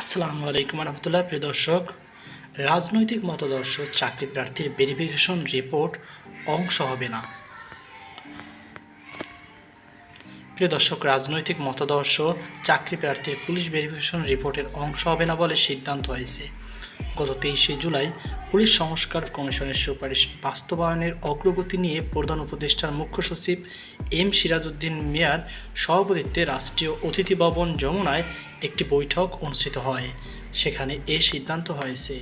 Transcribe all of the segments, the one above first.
আসসালামু আলাইকুম রহমতুল্লাহ প্রিয় দর্শক। রাজনৈতিক মতাদর্শ চাকরি প্রার্থীর ভেরিফিকেশন রিপোর্ট অংশ হবে না। প্রিয় দর্শক, রাজনৈতিক মতাদর্শ, চাকরি প্রার্থীর পুলিশ ভেরিফিকেশন রিপোর্টের অংশ হবে না বলে সিদ্ধান্ত হয়েছে। গত তেইশে জুলাই পুলিশ সংস্কার কমিশনের সুপারিশ বাস্তবায়নের অগ্রগতি নিয়ে প্রধান উপদেষ্টার মুখ্য সচিব এম সিরাজউদ্দিন মিয়ার সভাপতিত্বে রাষ্ট্রীয় অতিথি ভবন যমুনায় একটি বৈঠক অনুষ্ঠিত হয়। সেখানে এ সিদ্ধান্ত হয়েছে।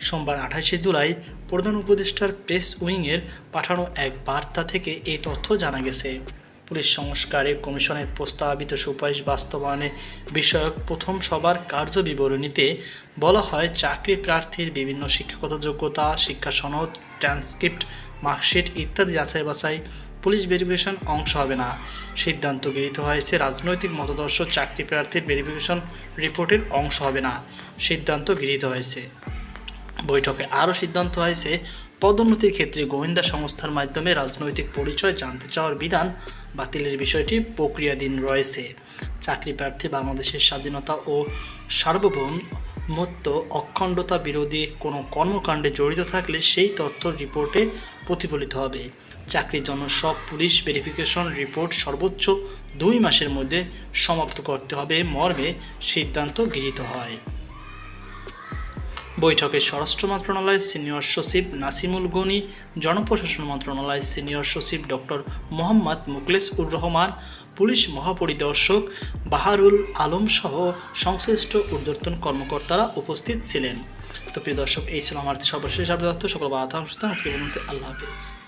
সোমবার আঠাশে জুলাই প্রধান উপদেষ্টার প্রেস উইংয়ের পাঠানো এক বার্তা থেকে এই তথ্য জানা গেছে। পুলিশ সংস্কারে কমিশনের প্রস্তাবিত সুপারিশ বাস্তবায়নে বিষয়ক প্রথম সবার কার্য বিবরণীতে বলা হয়, চাকরি প্রার্থীর বিভিন্ন শিক্ষাগত যোগ্যতা, শিক্ষা সনদ, ট্রান্সক্রিপ্ট, মার্কশিট ইত্যাদি যাচাই বাছাই পুলিশ ভেরিফিকেশন অংশ হবে না। সিদ্ধান্ত গৃহীত হয়েছে, রাজনৈতিক মতাদর্শ চাকরি প্রার্থীর ভেরিফিকেশন রিপোর্টের অংশ হবে না। সিদ্ধান্ত গৃহীত হয়েছে। বৈঠকে আরও সিদ্ধান্ত হয়েছে, পদোন্নতির ক্ষেত্রে গোয়েন্দা সংস্থার মাধ্যমে রাজনৈতিক পরিচয় জানতে চাওয়ার বিধান বাতিলের বিষয়টি প্রক্রিয়াধীন রয়েছে। চাকরি প্রার্থী বাংলাদেশের স্বাধীনতা ও সার্বভৌমত্ব অখণ্ডতা বিরোধী কোনো কর্মকাণ্ডে জড়িত থাকলে সেই তথ্য রিপোর্টে প্রতিফলিত হবে। চাকরির জন্য সব পুলিশ ভেরিফিকেশন রিপোর্ট সর্বোচ্চ দুই মাসের মধ্যে সমাপ্ত করতে হবে মর্মে সিদ্ধান্ত গৃহীত হয়। বৈঠকে স্বরাষ্ট্র মন্ত্রণালয়ের সিনিয়র সচিব নাসিমুল গনি, জনপ্রশাসন মন্ত্রণালয়ের সিনিয়র সচিব ডক্টর মোহাম্মদ মুকলেস উর রহমান, পুলিশ মহাপরিদর্শক বাহারুল আলম সহ সংশ্লিষ্ট ঊর্ধ্বতন কর্মকর্তারা উপস্থিত ছিলেন। তো প্রিয় দর্শক, এই ছিল আমার সর্বশেষ আপডেট সকল বাধা আজকে পর্যন্ত আল্লাহ হাফিজ।